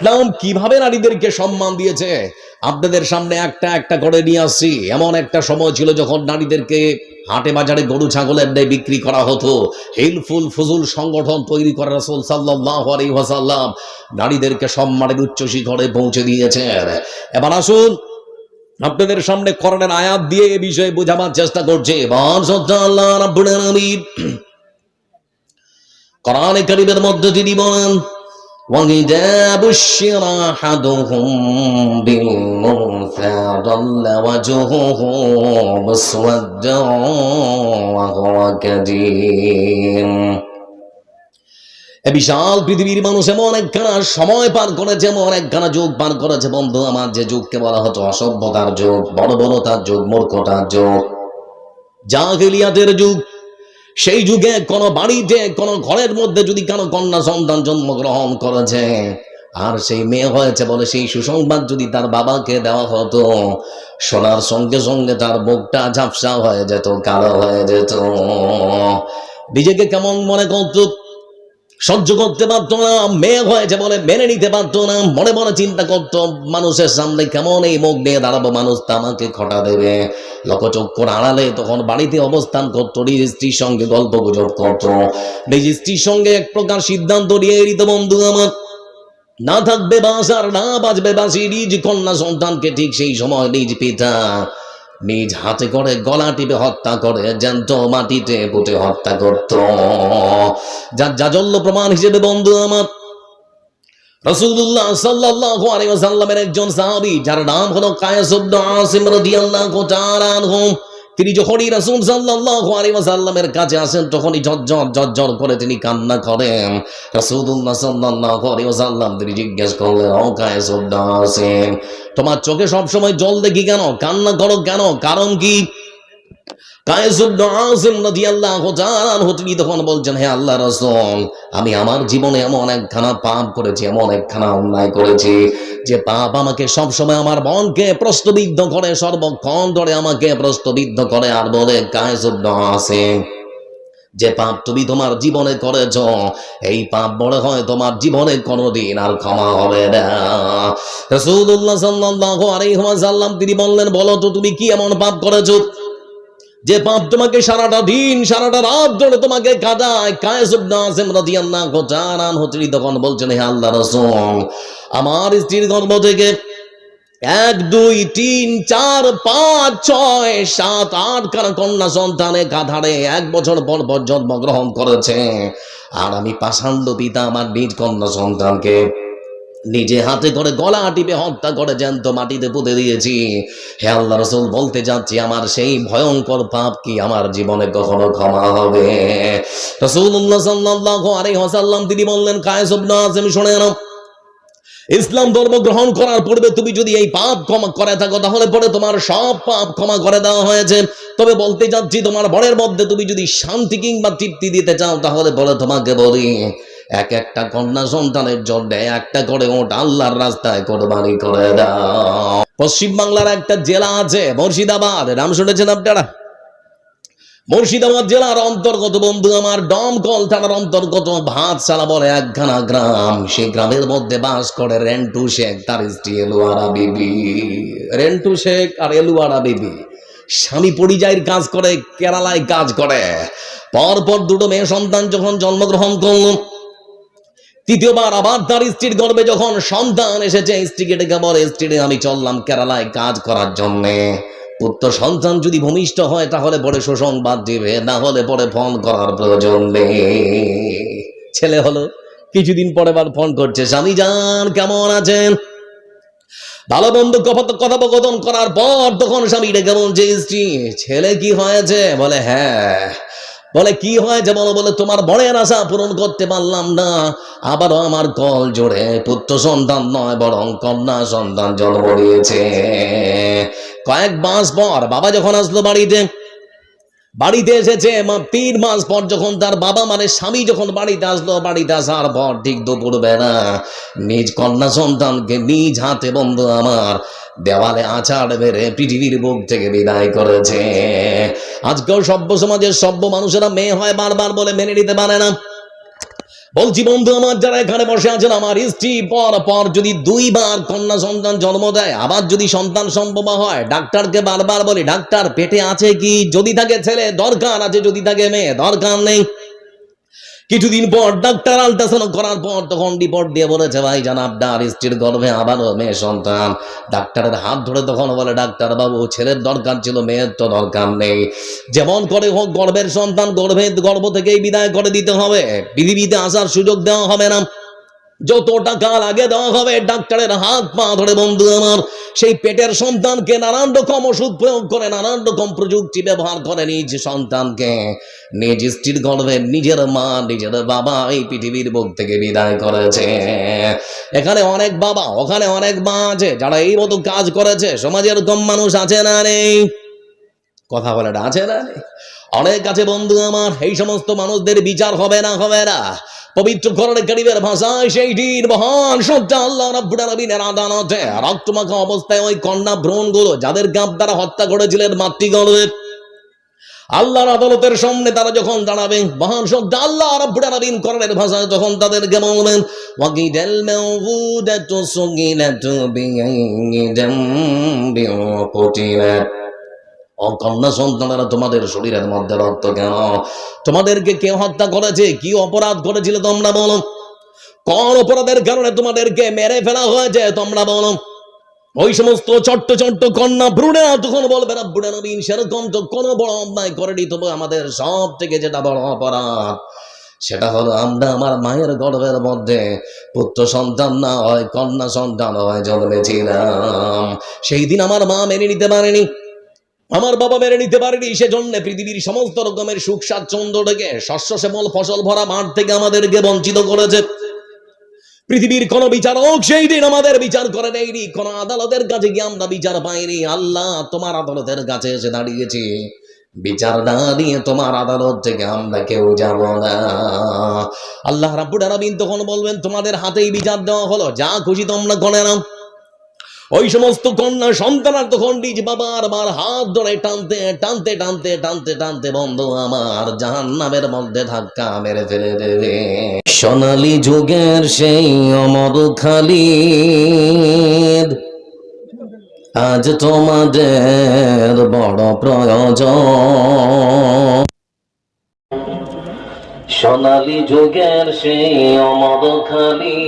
ইসলাম কীভাবে নারীদেরকে সম্মান দিয়েছে? আপনাদের সামনে একটা একটা করে নিয়ে আসছি। এমন একটা সময় ছিল যখন নারীদেরকে হাটে বাজারে গরু, ছাগলের ন্যায় বিক্রি করা হতো। হেলফুল ফজুল সংগঠন তৈরি করা রসুল সাল্লাহ আলী ওয়াসাল্লাম নারীদেরকে সম্মানের উচ্চ শিখরে পৌঁছে দিয়েছেন। এবার আসুন, আপনাদের সামনে করণের আয়াত দিয়ে এ বিষয়ে বোঝাবার চেষ্টা করছে। কোরআনে মধ্যে তিনি বলেন وإذا بشر أحدهم بالأنثى ظل وجهه مسودا وهو كظيم এ বিশাল পৃথিবীর মানুষ এমন একখানা সময় পার করেছে এমন একখানা যুগ পার করেছে বন্ধু আমার যে যুগকে বলা হতো অসভ্যতার যুগ বড় বড়তার যুগ মূর্খতার যুগ জাহিলিয়াতের যুগ সেই যুগে কোন বাড়িতে কোন ঘরের মধ্যে যদি কোনো কন্যা সন্তান জন্মগ্রহণ করেছে, আর সেই মেয়ে হয়েছে বলে সেই সুসংবাদ যদি তার বাবাকে দেওয়া হতো, শোনার সঙ্গে সঙ্গে তার বুকটা ঝাপসা হয়ে যেত, কালো হয়ে যেত। নিজেকে কেমন মনে করত? সহ্য করতে পারতো না মেয়ে হয়েছে বলে মেনে নিতে পারতো না, মনে মনে চিন্তা করতো মানুষের সামনে কেমন এই মুখ নিয়ে দাঁড়াবো, মানুষ তা আমাকে খটা দেবে। লোকচক্ষুর আড়ালে তখন বাড়িতে অবস্থান করতো, নিজ স্ত্রীর সঙ্গে গল্প গুজব করতো। নিজ স্ত্রীর সঙ্গে এক প্রকার সিদ্ধান্ত নিয়ে নিত বন্ধু আমার, না থাকবে বাস না বাজবে বাসি নিজ কন্যা সন্তানকে ঠিক সেই সময় নিজ পিতা নিজ হাতে করে গলা টিপে হত্যা করে, জ্যান্ত মাটিতে পুঁতে হত্যা করত। যার জাজল্য প্রমাণ হিসেবে বন্ধু আমার রসুল্লাহ তিনি কাছে আসেন, তখনই করে তিনি কান্না করেন। রাসূলুল্লাহ সাল্লাল্লাহু তিনি জিজ্ঞেস করলেন তোমার চোখে সব সময় জল দেখি কেন? কান্না করো কেন? কারণ কি? আমি আমার জীবনে এমন একখানা পাপ করেছি, এমন একখানা অন্যায় করেছি, যে পাপ আমাকে সব সময় আমার মনকে প্রশ্নবিদ্ধ করে, সর্বক্ষণ ধরে আমাকে প্রশ্নবিদ্ধ করে আর বলে কায়সুদ্দ আছে যে পাপ তুমি তোমার জীবনে করেছ, এই পাপ বড় হয় তোমার জীবনে কোনোদিন আর ক্ষমা হবে না। তিনি বললেন, বলো তো, তুমি কি এমন পাপ করেছ? যে পাপ তোমাকে সারাটা দিন, সারাটা রাত ধরে তোমাকে কাদায়। কায়েসুদ্দাসিম রাদিয়াল্লাহু তাআলা তখন বলছেন, হে আল্লাহ রাসূল, আমার স্ত্রীর গর্ভ থেকে এক, দুই, তিন, চার, পাঁচ, ছয়, সাত আট কার কন্যা সন্তানে কাঁধারে এক বছর পর পর জন্মগ্রহণ করেছে। আর আমি পাষাণ্ড পিতা আমার নিজ কন্যা সন্তানকে নিজে হাতে করে গলা টিপে হত্যা করে জ্যান্ত মাটিতে পুঁতে দিয়েছি। হে আল্লাহ রসুল, বলতে যাচ্ছি, আমার সেই ভয়ঙ্কর পাপ কি আমার জীবনে কখনো ক্ষমা হবে? রসুল্লাহ সাল্লাহ আরে হসাল্লাম তিনি বললেন, কায়েস আসেম শুনে নাও। ইসলাম ধর্ম গ্রহণ করার পূর্বে তুমি যদি এই পাপ ক্ষমা করে থাকো, তাহলে পরে তোমার সব পাপ ক্ষমা করে দেওয়া হয়েছে। তবে বলতে যাচ্ছি তোমার বরের মধ্যে তুমি যদি শান্তি কিংবা তৃপ্তি দিতে চাও, তাহলে পরে তোমাকে বলি, এক একটা কন্যা সন্তানের জন্য একটা করে ওট আল্লাহর রাস্তায় কোরবানি করে দাও। পশ্চিম বাংলার একটা জেলা আছে, মুর্শিদাবাদ। নাম শুনেছেন আপনারা? মুর্শিদাবাদ জেলার অন্তর্গত বন্ধু আমার দমকল থানার অন্তর্গত ভাতশালা বলে একখানা গ্রাম। সেই গ্রামের মধ্যে বাস করে রেন্টু শেখ, তার স্ত্রী এলুয়ারা বিবি। রেন্টু শেখ আর এলুয়ারা বিবি। স্বামী পরিযায়ীর কাজ করে, কেরালায় কাজ করে। পরপর দুটো মেয়ে সন্তান যখন জন্মগ্রহণ করল, তৃতীয়বার আবার তার স্ত্রীর গর্ভে যখন সন্তান এসেছে, স্ত্রীকে ডেকে বলে স্ত্রী আমি চললাম কেরালায় কাজ করার জন্যে। পুত্র সন্তান যদি ভূমিষ্ঠ হয়, তাহলে পরে সুসংবাদ দিবে। না হলে পরে ফোন করার প্রয়োজন নেই। ছেলে হলো, কিছুদিন পরে বার ফোন করছে, স্বামী যান, কেমন আছেন? ভালো বন্ধু কথোপকথন করার পর তখন স্বামী ডেকে বলছে, স্ত্রী, ছেলে কি হয়েছে? বলে হ্যাঁ। বলে, কি হয়েছে? বলো, বলে, তোমার বড়ের আশা পূরণ করতে পারলাম না। আবারও আমার কল জোরে। পুত্র সন্তান নয়, বরং কন্যা সন্তান জন্ম দিয়েছে। কয়েক মাস পর বাবা যখন আসলো বাড়িতে বাড়িতে এসেছে তিন মাস পর যখন তার বাবা মানে স্বামী যখন বাড়িতে আসলো, বাড়িতে আসার পর ঠিক দুপুর বেলা নিজ কন্যা সন্তানকে নিজ হাতে বন্ধু আমার দেওয়ালে আচার বেড়ে পৃথিবীর বুক থেকে বিদায় করেছে। আজকেও সভ্য সমাজের সভ্য মানুষেরা মেয়ে হয় বারবার বলে মেনে নিতে পারে না। বলছি বন্ধু আমার যারা এখানে বসে আছেন, আমার স্ত্রী পর পর যদি দুইবার কন্যা সন্তান জন্ম দেয়, আবার যদি সন্তান সম্ভব হয়, ডাক্তারকে বারবার বলি, ডাক্তার, পেটে আছে কি? যদি থাকে ছেলে, দরকার আছে যদি থাকে মেয়ে, দরকার নেই। কিছুদিন পর ডাক্তার আল্ট্রাসাউন্ড করার পর তখন রিপোর্ট দিয়ে বলেছে, ভাই জান আপনার স্ত্রীর গর্ভে আবারও মেয়ে সন্তান। ডাক্তারের হাত ধরে তখন বলে ডাক্তার বাবু ছেলের দরকার ছিল, মেয়ের তো দরকার নেই। যেমন করে হোক, গর্ভের সন্তান গর্ভে, গর্ভ থেকেই বিদায় করে দিতে হবে। পৃথিবীতে আসার সুযোগ দেওয়া হবে না। যত টাকা লাগে দেওয়া হবে, ডাক্তারের হাত পা ধরে, বন্ধু আমার সেই পেটের সন্তানকে নানান রকম ওষুধ প্রয়োগ করে, নানান রকম প্রযুক্তি ব্যবহার করে নিজ সন্তানকে। নিজ স্ত্রীর গর্ভে নিজের মা, নিজের বাবা এই পৃথিবীর বুক থেকে বিদায় করেছে। এখানে অনেক বাবা, ওখানে অনেক মা আছে, যারা এই মতো কাজ করেছে। সমাজে এরকম মানুষ আছে না নেই। কথা বলে আছে না নেই? অনেক আছে বন্ধু আমার, এই সমস্ত মানুষদের বিচার হবে না হবে না। পবিত্র করণে কারিবের ভাষায় সেই দিন মহান সত্য আল্লাহ রাব্বুল আলামিনের আদালতে রক্তমাখা অবস্থায় ওই কন্যা ভ্রূণগুলো যাদেরকে আপনারা হত্যা করেছিলেন মাতৃগর্ভে, আল্লাহর আদালতের সামনে তারা যখন দাঁড়াবে, মহান সত্য আল্লাহ রাব্বুল আলামিন করণের ভাষায় তখন তাদেরকে বলবেন, ওয়াকিদাল মাউউদাতু সুগিলাতু বিআইদাম বিউকুতিলাত কন্যা সন্তানেরা তোমাদের শরীরের মধ্যে রক্ত কেন? তোমাদেরকে কে হত্যা করেছে? কি অপরাধ করেছিলে তোমরা বলো? কোন অপরাধের কারণে তোমাদেরকে মেরে ফেলা হয়েছে তোমরা বলো? ওই সমস্ত ছোট্ট ছোট্ট কন্যা ভ্রূণেরা তখন বলবে না নবীন সেরকম তো কোনো বড় অন্যায় করেনি তবু আমাদের সব থেকে যেটা বড় অপরাধ, সেটা হলো আমরা আমার মায়ের গর্ভের মধ্যে পুত্র সন্তান না হয়, কন্যা সন্তান হয় জন্মেছিলাম। সেই দিন আমার মা মেনে নিতে পারেনি। আমার বাবা মেনে নিতে পারেনি, সেজন্য পৃথিবীর সমস্ত রকমের সুখ স্বাচ্ছন্দ্য থেকে শস্য শ্যামল ফসল ভরা মাঠ থেকে আমাদেরকে বঞ্চিত করেছে। পৃথিবীর কোন বিচারক সেই দিন আমাদের বিচার করে নেয়নি, কোন আদালতের কাছে গিয়ে আমরা বিচার পাইনি। আল্লাহ তোমার আদালতের কাছে এসে দাঁড়িয়েছি। বিচার না দিয়ে তোমার আদালত থেকে আমরা কেউ যাব না। আল্লাহ রাব্বুল আলামিন তখন বলবেন, তোমাদের হাতেই বিচার দেওয়া হলো, যা খুশি তোমরা করে নাও। ওই সমস্ত কন্যা সন্তান তখন নিজ বাবার বার হাত ধরে টানতে টানতে টানতে টানতে টানতে বন্ধ আমার জাহান নামের মধ্যে ধাক্কা মেরে ফেলে দেবে। সোনালি যুগের সেই অমর খালি আজ তোমাদের বড় প্রয়োজন। সোনালি যুগের সেই অমর খালি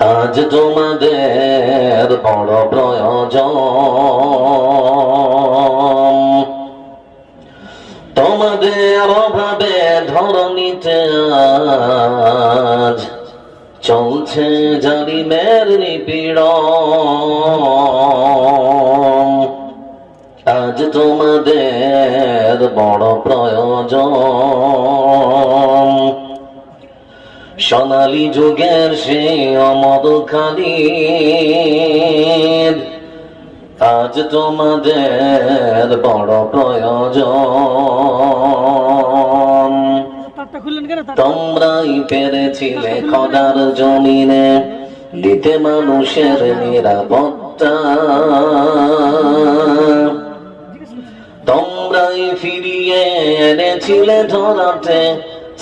আজ তোমাদের বড় প্রয়োজন। তোমাদের অভাবে ধরণীতে আজ চলছে জালিমের নিপীড়ন। আজ তোমাদের বড় প্রয়োজন। সোনালি যুগের সে অমদ খালি আজ তোমাদের বড় প্রয়োজন। তোমরাই পেরেছিলে খদার জমিনে দিতে মানুষের নিরাপত্তা। তোমরাই ফিরিয়ে এনেছিলে ধরাতে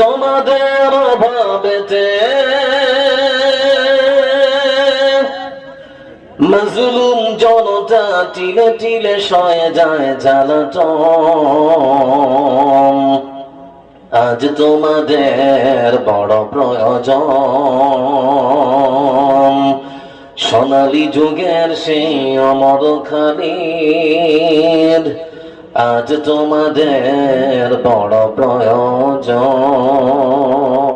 তোমাদের অভাবেতে মজলুম জনতা তিলে তিলে সয়ে যায় জ্বালাতন। আজ তোমাদের বড় প্রয়োজন। সোনালি যুগের সেই অমর খালিদ। আজ তোমাদের বড় প্রয়োজন।